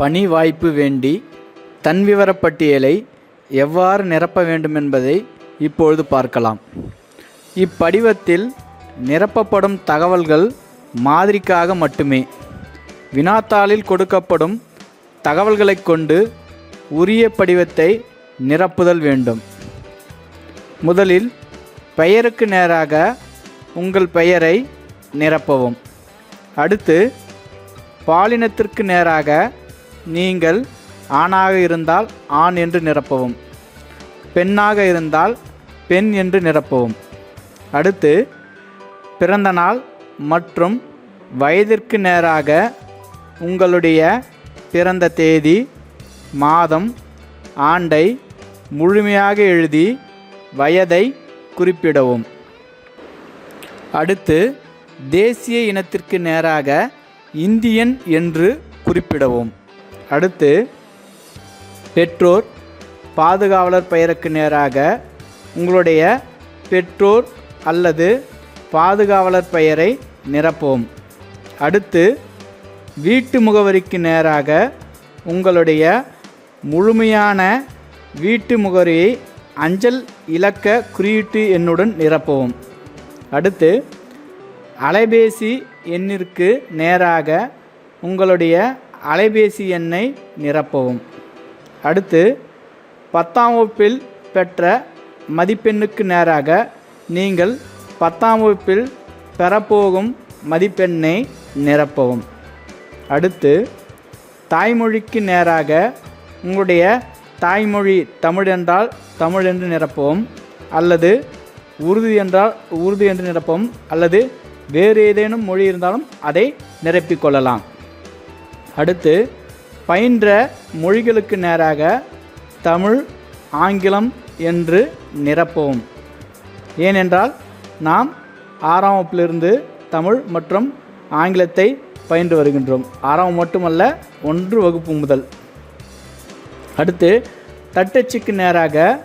பணி வாய்ப்பு வேண்டி தன் விவரப்பட்டியலை எவ்வாறு நிரப்ப வேண்டும் என்பதை இப்பொழுது பார்க்கலாம். இப்படிவத்தில் நிரப்பப்படும் தகவல்கள் மாதிரிக்காக மட்டுமே. வினாத்தாளில் கொடுக்கப்படும் தகவல்களைக் கொண்டு உரிய படிவத்தை நிரப்புதல் வேண்டும். முதலில் பெயருக்கு நேராக உங்கள் பெயரை நிரப்பவும். அடுத்து பாலினத்திற்கு நேராக நீங்கள் ஆணாக இருந்தால் ஆண் என்று நிரப்பவும் பெண்ணாக இருந்தால் பெண் என்று நிரப்பவும். அடுத்து பிறந்த நாள் மற்றும் வயதிற்கு நேராக உங்களுடைய பிறந்த தேதி மாதம் ஆண்டை முழுமையாக எழுதி வயதை குறிப்பிடவும். அடுத்து தேசிய இனத்திற்கு நேராக இந்தியன் என்று குறிப்பிடவும். அடுத்து பெற்றோர் பாதுகாவலர் பெயருக்கு நேராக உங்களுடைய பெற்றோர் அல்லது பாதுகாவலர் பெயரை நிரப்போம். அடுத்து வீட்டு முகவரிக்கு நேராக உங்களுடைய முழுமையான வீட்டு முகவரியை அஞ்சல் இலக்க குறியீட்டு எண்ணுடன் நிரப்பவும். அடுத்து அலைபேசி எண்ணிற்கு நேராக உங்களுடைய அலைபேசி எண்ணை நிரப்பவும். அடுத்து பத்தாம் வகுப்பில் பெற்ற மதிப்பெண்ணுக்கு நேராக நீங்கள் பத்தாம் வகுப்பில் பெறப்போகும் மதிப்பெண்ணை நிரப்பவும். அடுத்து தாய்மொழிக்கு நேராக உங்களுடைய தாய்மொழி தமிழ் என்றால் தமிழ் என்று நிரப்பவும் அல்லது உருது என்றால் உருது என்று நிரப்பவும் அல்லது வேறு ஏதேனும் மொழி இருந்தாலும் அதை நிரப்பிக்கொள்ளலாம் அடுத்து பயின்ற மொழிகளுக்கு நேராக தமிழ் ஆங்கிலம் என்று நிரப்பவும் ஏனென்றால் நாம் ஆறாம் வகுப்பிலிருந்து தமிழ் மற்றும் ஆங்கிலத்தை பயின்று வருகின்றோம். ஆறாம் மட்டுமல்ல ஒன்று வகுப்பு முதல். அடுத்து தட்டச்சுக்கு நேராக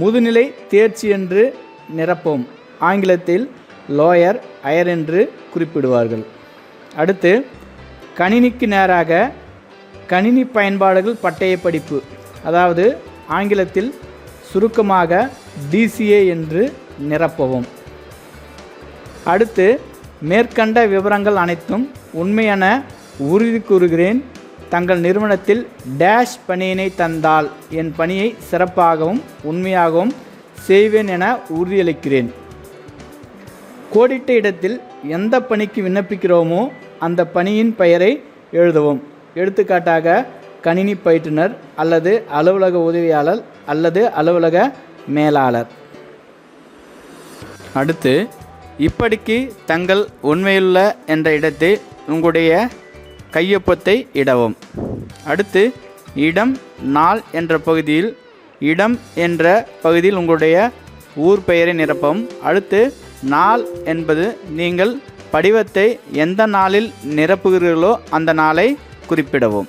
முதுநிலை தேர்ச்சி என்று நிரப்பவும் ஆங்கிலத்தில் லோயர் அயர் என்று குறிப்பிடுவார்கள். அடுத்து கணினிக்கு நேராக கணினி பயன்பாடுகள் பட்டய படிப்பு அதாவது ஆங்கிலத்தில் சுருக்கமாக டிசிஏ என்று நிரப்பவும். அடுத்து மேற்கண்ட விவரங்கள் அனைத்தும் உண்மையான உறுதி கூறுகிறேன். தங்கள் நிறுவனத்தில் டேஷ் பணியினை தந்தால் என் பணியை சிறப்பாகவும் உண்மையாகவும் செய்வேன் என உறுதியளிக்கிறேன். கோடிட்ட இடத்தில் எந்த பணிக்கு விண்ணப்பிக்கிறோமோ அந்த பணியின் பெயரை எழுதவும். எடுத்துக்காட்டாக கணினி பயிற்றுனர் அல்லது அலுவலக உதவியாளர் அல்லது அலுவலக மேலாளர். அடுத்து இப்படிக்கு தங்கள் உண்மையுள்ள என்ற இடத்தில் உங்களுடைய கையொப்பத்தை இடவும். அடுத்து இடம் நாள் என்ற பகுதியில் இடம் என்ற பகுதியில் உங்களுடைய ஊர் பெயரை நிரப்பவும். அடுத்து நாள் என்பது நீங்கள் படிவத்தை எந்த நாளில் நிரப்புகிறீர்களோ அந்த நாளை குறிப்பிடவும்.